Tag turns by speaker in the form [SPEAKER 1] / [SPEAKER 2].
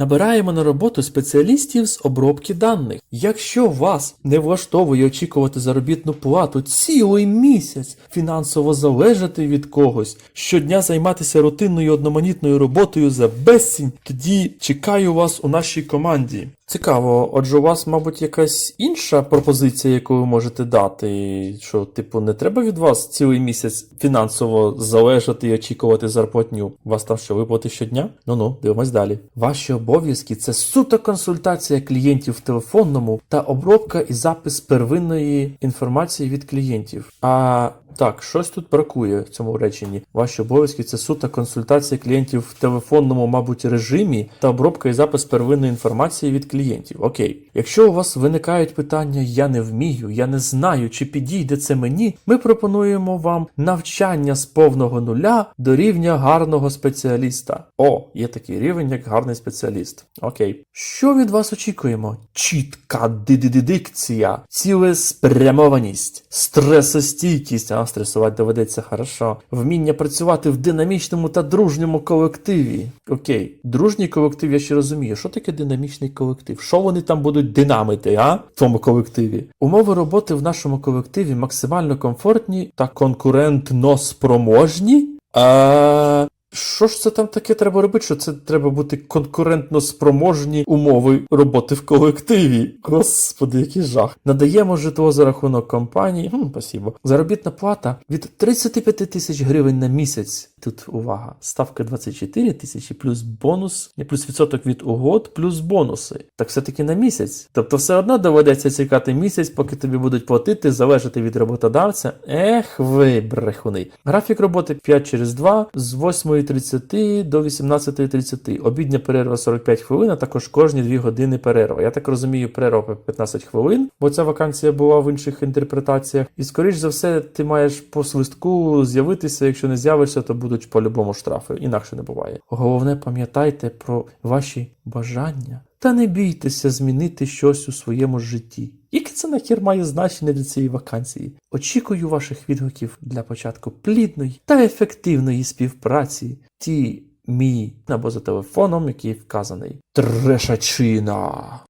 [SPEAKER 1] Набираємо на роботу спеціалістів з обробки даних. Якщо вас не влаштовує очікувати заробітну плату цілий місяць, фінансово залежати від когось, щодня займатися рутинною одноманітною роботою за безцінь, тоді чекаю вас у нашій команді. Цікаво, отже, у вас, мабуть, якась інша пропозиція, яку ви можете дати, що, типу, не треба від вас цілий місяць фінансово залежати і очікувати зарплатню. Вас там що, виплати щодня? Ну-ну, дивимось далі. Ваші обов'язки це суто консультація клієнтів в телефонному та обробка і запис первинної інформації від клієнтів. А так, щось тут бракує в цьому реченні. Ваші обов'язки це суто консультація клієнтів в телефонному, мабуть, режимі та обробка і запис первинної інформації від клієнтів. Окей. Якщо у вас виникають питання я не вмію, я не знаю, чи підійде це мені, ми пропонуємо вам навчання з повного нуля до рівня гарного спеціаліста. О, є такий рівень, як гарний спеціаліст. Окей. Що від вас очікуємо? Чітка дидидикція, цілеспрямованість, стресостійкість, а стресувати доведеться хорошо, вміння працювати в динамічному та дружньому колективі. Окей, дружній колектив, я ще розумію, що таке динамічний колектив? Що вони там будуть динамити, а? В цьому колективі? Умови роботи в нашому колективі максимально комфортні та конкурентно спроможні. А... Що ж це там таке треба робити? Що це треба бути конкурентно спроможні умови роботи в колективі? Господи, який жах. Надаємо житло за рахунок компанії. Хм, спасибо. Заробітна плата від 35 тисяч гривень на місяць. Тут увага, ставка 24 тисячі плюс бонус, не плюс відсоток від угод, плюс бонуси. Так все-таки на місяць. Тобто все одно доведеться чекати місяць, поки тобі будуть платити, залежати від роботодавця. Ех ви, брехуни. Графік роботи 5 через 2 з 8.30 до 18.30. Обідня перерва 45 хвилин, а також кожні 2 години перерва. Я так розумію, перерва по 15 хвилин, бо ця вакансія була в інших інтерпретаціях. І скоріш за все, ти маєш по свистку з'явитися. Якщо не з'явишся, то будуть по-любому штрафи. Інакше не буває. Головне, пам'ятайте про ваші бажання та не бійтеся змінити щось у своєму житті. Яке це нахір має значення для цієї вакансії? Очікую ваших відгуків для початку плідної та ефективної співпраці. Ті мій або за телефоном, який вказаний. Трешачина.